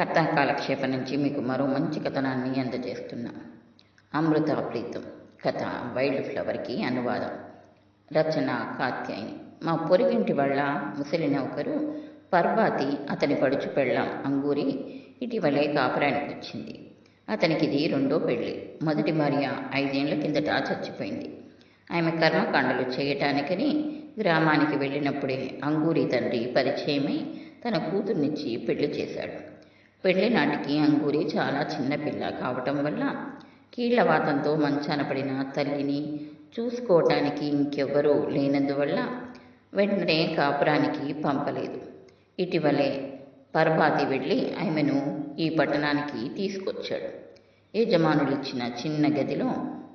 కథా కాలక్షేపం నుంచి మీకు మరో మంచి కథనాన్ని అందజేస్తున్నా. అమృత ప్రీతం కథ వైల్డ్ ఫ్లవర్కి అనువాదం. రచన కాత్యాయని. మా పొరిగింటి వాళ్ళ ముసలి నౌకరు పర్వాతి అతని పడుచు పెళ్ళాం అంగూరి ఇటీవలే కాపురానికి వచ్చింది. అతనికి ఇది రెండో పెళ్ళి. మొదటి భార్య ఐదేళ్ళ కిందట చచ్చిపోయింది. ఆమె కర్మకాండలు చేయటానికని గ్రామానికి వెళ్ళినప్పుడే అంగూరి తండ్రి పరిచయమై తన కూతుర్నిచ్చి పెళ్ళి చేశాడు. పెళ్ళి నాటికి అంగూరి చాలా చిన్నపిల్ల కావటం వల్ల కీళ్ళవాతంతో మంచాన పడిన తల్లిని చూసుకోవటానికి ఇంకెవ్వరూ లేనందువల్ల వెంటనే కాపురానికి పంపలేదు. ఇటీవలే పరపాతి వెళ్ళి ఆమెను ఈ పట్టణానికి తీసుకొచ్చాడు. యజమానులిచ్చిన చిన్న గదిలో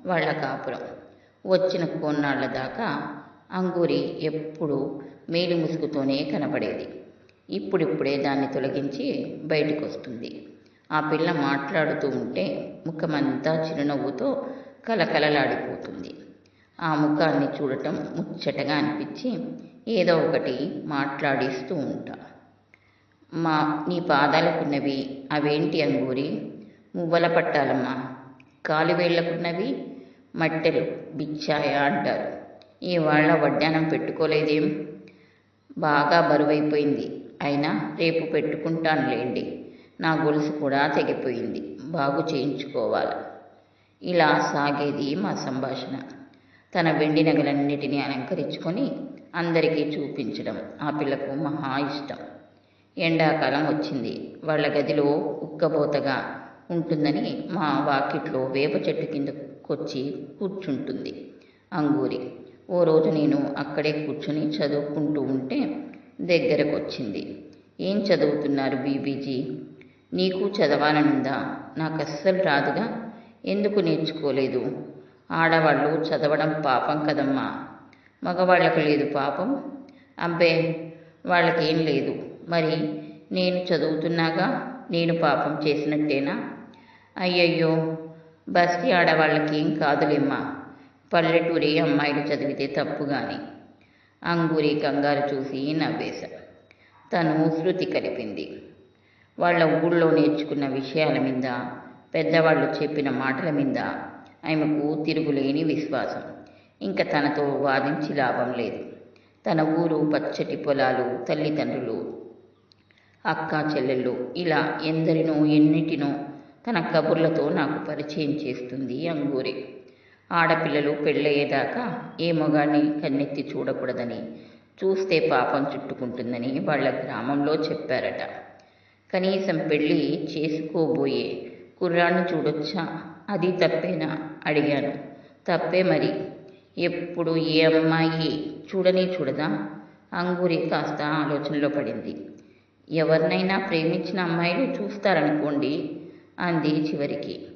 వాళ్ళ కాపురం. వచ్చిన కొన్నాళ్ళ దాకా అంగూరి ఎప్పుడూ మేలు ముసుగుతోనే కనపడేది ఇప్పుడిప్పుడే దాన్ని తొలగించి బయటకు వస్తుంది ఆ పిల్ల మాట్లాడుతూ ఉంటే ముఖమంతా చిరునవ్వుతో కలకలలాడిపోతుంది ఆ ముఖాన్ని చూడటం ముచ్చటగా అనిపించి ఏదో ఒకటి మాట్లాడిస్తూ ఉంటా. మా నీ పాదాలకున్నవి అవేంటి అంగూరి? మువ్వల పట్టాలమ్మా. కాలువేళ్ళకున్నవి మట్టెలు బిచ్చాయ అంటారు. ఇవాళ వడ్డానం పెట్టుకోలేదేం? బాగా బరువైపోయింది. అయినా రేపు పెట్టుకుంటానులేండి. నా గొలుసు కూడా తెగిపోయింది. బాగు చేయించుకోవాలి. ఇలా సాగేది మా సంభాషణ. తన వెండి నగలన్నిటినీ అలంకరించుకొని అందరికీ చూపించడం ఆ పిల్లకు మహా ఇష్టం. ఎండాకాలం వచ్చింది. వాళ్ళ గదిలో ఉక్కబోతగా ఉంటుందని మా వాకిట్లో వేప చెట్టు కిందకొచ్చి కూర్చుంటుంది అంగూరి. ఓ రోజు నేను అక్కడే కూర్చుని చదువుకుంటూ ఉంటే దగ్గరకు వచ్చింది ఏం చదువుతున్నారు బీబీజీ? నీకు చదవాలనుందా? నాకు అస్సలు రాదుగా. ఎందుకు నేర్చుకోలేదు? ఆడవాళ్ళు చదవడం పాపం కదమ్మా. మగవాళ్ళకు లేదు పాపం. అబ్బే వాళ్ళకేం లేదు. మరి నేను చదువుతున్నాగా? నేను పాపం చేసినట్టేనా? అయ్యయ్యో బస్తీ ఆడవాళ్ళకి ఏం కాదులేమ్మా. పల్లెటూరి అమ్మాయిలు చదివితే తప్పు కానీ అంగూరి కంగారు చూసి నవ్వేశా. తను శృతి కలిపింది. వాళ్ళ ఊళ్ళో నేర్చుకున్న విషయాల మీద పెద్దవాళ్ళు చెప్పిన మాటల మీద ఆమెకు తిరుగులేని విశ్వాసం. ఇంకా తనతో వాదించి లాభం లేదు. తన ఊరు పచ్చటి పొలాలు తల్లిదండ్రులు అక్క చెల్లెళ్ళు ఇలా ఎందరినో ఎన్నిటినో తన కబుర్లతో నాకు పరిచయం చేస్తుంది అంగూరి. ఆడపిల్లలు పెళ్ళయ్యేదాకా ఏ మొగాన్ని కన్నెత్తి చూడకూడదని చూస్తే పాపం చుట్టుకుంటుందని వాళ్ళ గ్రామంలో చెప్పారట. కనీసం పెళ్ళి చేసుకోబోయే కుర్రాన్ని చూడొచ్చా? అది తప్పేనా? అడిగాను. తప్పే మరి. ఎప్పుడు ఏ అమ్మాయి చూడని చూడదా? అంగూరి కాస్త ఆలోచనలో పడింది. ఎవరినైనా ప్రేమించిన అమ్మాయిలు చూస్తారనుకోండి అంది చివరికి.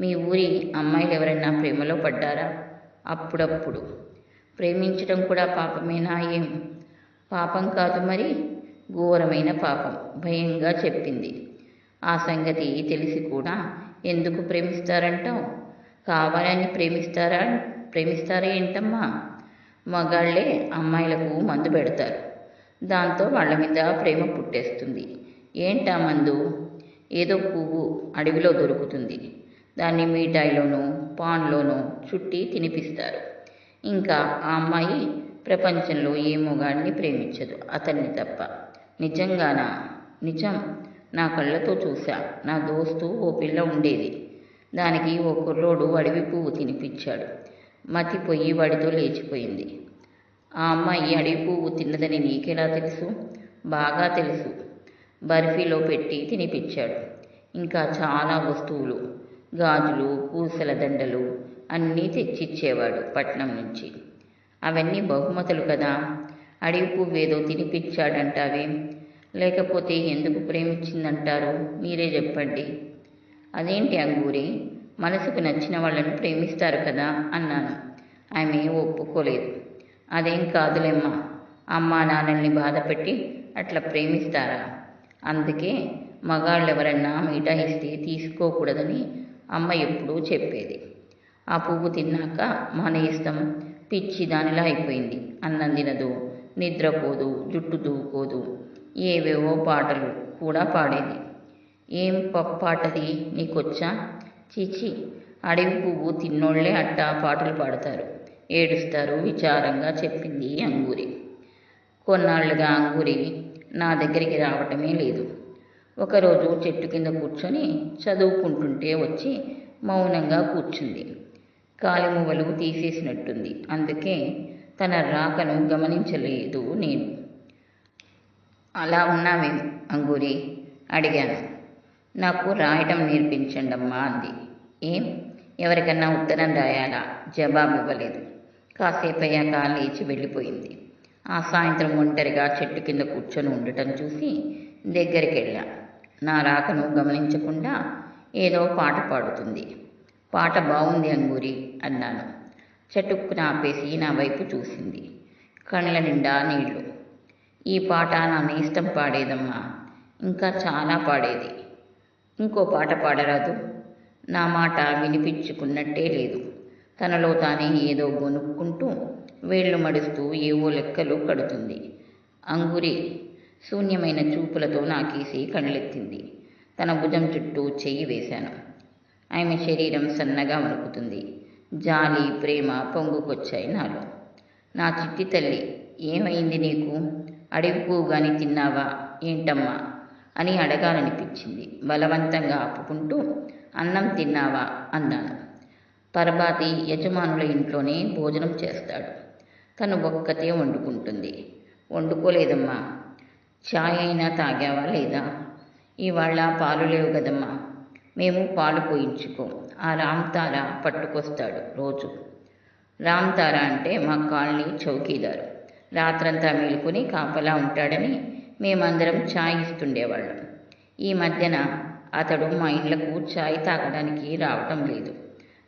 మీ ఊరి అమ్మాయిలు ఎవరైనా ప్రేమలో పడ్డారా? అప్పుడప్పుడు. ప్రేమించడం కూడా పాపమేనా ఏం? పాపం కాదు మరి ఘోరమైన పాపం భయంగా చెప్పింది. ఆ సంగతి తెలిసి కూడా ఎందుకు ప్రేమిస్తారంటావు? కావాలని ప్రేమిస్తారా ప్రేమిస్తారా ఏంటమ్మా? మగాళ్ళే అమ్మాయిలకు మందు పెడతారు. దాంతో వాళ్ళ మీద ప్రేమ పుట్టేస్తుంది. ఏంటా మందు? ఏదో పువ్వు అడవిలో దొరుకుతుంది. దాన్ని మిఠాయిలోనూ పాన్లోనూ చుట్టి తినిపిస్తారు. ఇంకా ఆ అమ్మాయి ప్రపంచంలో ఏ మొగాడిని ప్రేమించదు. అతన్ని తప్ప. నిజంగానా? నిజం. నా కళ్ళతో చూశా. నా దోస్తు ఓ పిల్ల ఉండేది. దానికి ఓ కుర్రోడు అడవి పువ్వు తినిపించాడు. మతిపోయి వాడితో లేచిపోయింది. ఆ అమ్మాయి అడవి పువ్వు తిన్నదని నీకెలా తెలుసు? బాగా తెలుసు. బర్ఫీలో పెట్టి తినిపించాడు. ఇంకా చాలా వస్తువులు. గాజులు పూసల దండలు అన్నీ తెచ్చిచ్చేవాడు పట్నం నుంచి. అవన్నీ బహుమతులు కదా? అడవి పువ్వేదో తినిపించాడంటావే. లేకపోతే ఎందుకు ప్రేమించిందంటారు? మీరే చెప్పండి. అదేంటి అంగూరి? మనసుకు నచ్చిన వాళ్ళని ప్రేమిస్తారు కదా? అన్నాను. ఆమె ఒప్పుకోలేదు. అదేం కాదులేమ్మా. అమ్మా నాన్నల్ని బాధపెట్టి అట్లా ప్రేమిస్తారా? అందుకే మగాళ్ళు ఎవరన్నా మిఠాయిస్తే తీసుకోకూడదని అమ్మ ఎప్పుడూ చెప్పేది. ఆ పువ్వు తిన్నాక మన ఇష్టం పిచ్చి దానిలా అయిపోయింది. అన్నం తినదు నిద్రపోదు జుట్టు దూకోదు ఏవేవో పాటలు కూడా పాడేది. ఏం పాటది నీకొచ్చా? చీచి అడవి పువ్వు తిన్నోళ్ళే అట్టా పాటలు పాడతారు. ఏడుస్తారు విచారంగా చెప్పింది అంగూరి. కొన్నాళ్ళుగా అంగూరి నా దగ్గరికి రావటమే లేదు. ఒకరోజు చెట్టు కింద కూర్చొని చదువుకుంటుంటే వచ్చి మౌనంగా కూర్చుంది. కాలిమువ్వలు తీసేసినట్టుంది. అందుకే తన రాకను గమనించలేదు నేను. అలా ఉన్నావే అంగూరి? అడిగాను. నాకు రాయటం నేర్పించండమ్మా అంది. ఏం? ఎవరికన్నా ఉత్తరం రాయాలా? జవాబు ఇవ్వలేదు. కాసేపు అయ్యాక లేచి వెళ్ళిపోయింది. ఆ సాయంత్రం ఒంటరిగా చెట్టు కింద కూర్చొని ఉండటం చూసి దగ్గరికి వెళ్ళా నా రాకను గమనించకుండా ఏదో పాట పాడుతుంది. పాట బాగుంది అంగూరి అన్నాను. చటుక్కున ఆపేసి నా వైపు చూసింది. కళ్ళ నిండా నీళ్ళు. ఈ పాట నా ఇష్టం పాడేదమ్మా. ఇంకా చాలా పాడేది. ఇంకో పాట పాడరాదు. నా మాట వినిపించుకున్నట్టే లేదు. తనలో తానే ఏదో గొనుక్కుంటూ వేళ్ళు మడుస్తూ ఏవో లెక్కలు కడుతుంది. అంగురి శూన్యమైన చూపులతో నాకేసి కళ్ళెత్తింది. తన భుజం చుట్టూ చెయ్యి వేశాను. ఆమె శరీరం సన్నగా వణుకుతుంది. జాలి ప్రేమ పొంగుకొచ్చాయి నాలో. నా చిట్టి తల్లి ఏమైంది నీకు? అడవి పువ్వు తిన్నావా? ఏంటమ్మా? అని అడగాలనిపించింది. బలవంతంగా ఆపుకుంటూ అన్నం తిన్నావా? అన్నాను. పరబాతి యజమానుల ఇంట్లోనే భోజనం చేస్తాడు. తను ఒక్కతే వండుకుంటుంది. వండుకోలేదమ్మా ఛాయ్ అయినా తాగావా లేదా? ఇవాళ పాలు లేవు కదమ్మా. మేము పాలు పోయించుకో. ఆ రామ్తార పట్టుకొస్తాడు రోజు. రామ్తార అంటే మా కాలనీ చౌకీదారు. రాత్రంతా మేలుకొని కాపలా ఉంటాడని మేమందరం ఛాయ్ ఇస్తుండేవాళ్ళం. ఈ మధ్యన అతడు మా ఇండ్లకు ఛాయ్ తాగడానికి రావటం లేదు.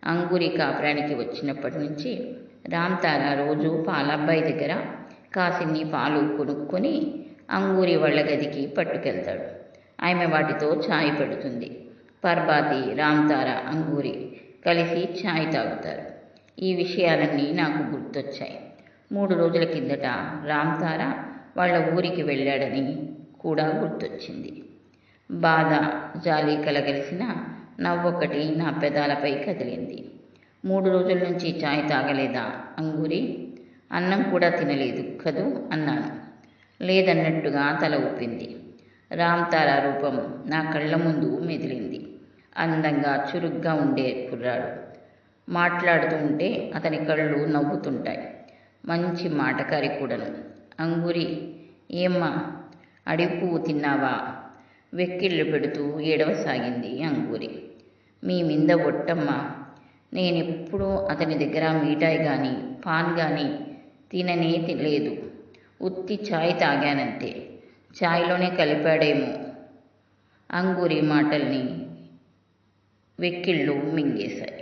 అంగురి కాపురానికి వచ్చినప్పటి నుంచి రామ్తార రోజు పాలబ్బాయి దగ్గర కాసిన్ని పాలు కొనుక్కొని అంగూరి వాళ్ళ గదికి పట్టుకెళ్తాడు. ఆమె వాటితో ఛాయ్ పెడుతుంది. పర్బాతి రామ్తార అంగూరి కలిసి ఛాయ్ తాగుతారు. ఈ విషయాలన్నీ నాకు గుర్తొచ్చాయి. మూడు రోజుల కిందట రామ్తార వాళ్ళ ఊరికి వెళ్ళాడని కూడా గుర్తొచ్చింది. బాధ జాలి కలగలిసిన నవ్వొకటి నా పెదాలపై కదిలింది. మూడు రోజుల నుంచి ఛాయ్ తాగలేదా అంగూరి? అన్నం కూడా తినలేదు కదూ? అన్నాను. లేదన్నట్టుగా తల ఊపింది. రామ్తార రూపం నా కళ్ళ ముందు మెదిలింది. అందంగా చురుగ్గా ఉండే కుర్రాడు. మాట్లాడుతూ ఉంటే అతని కళ్ళు నవ్వుతుంటాయి. మంచి మాటకారి కూడాను. అంగురి ఏమ్మా అడిపు పువ్వు తిన్నావా? వెక్కిళ్ళు పెడుతూ ఏడవసాగింది అంగూరి. మీ మింద ఒట్టమ్మా. నేనెప్పుడూ అతని దగ్గర మీఠాయి కానీ పాన్ కానీ తిననే లేదు. ఉత్తి ఛాయ్ తాగానంతే. ఛాయ్లోనే కలిపాడేమో. అంగూరి మాటల్ని వెక్కిళ్ళు మింగేశాయి.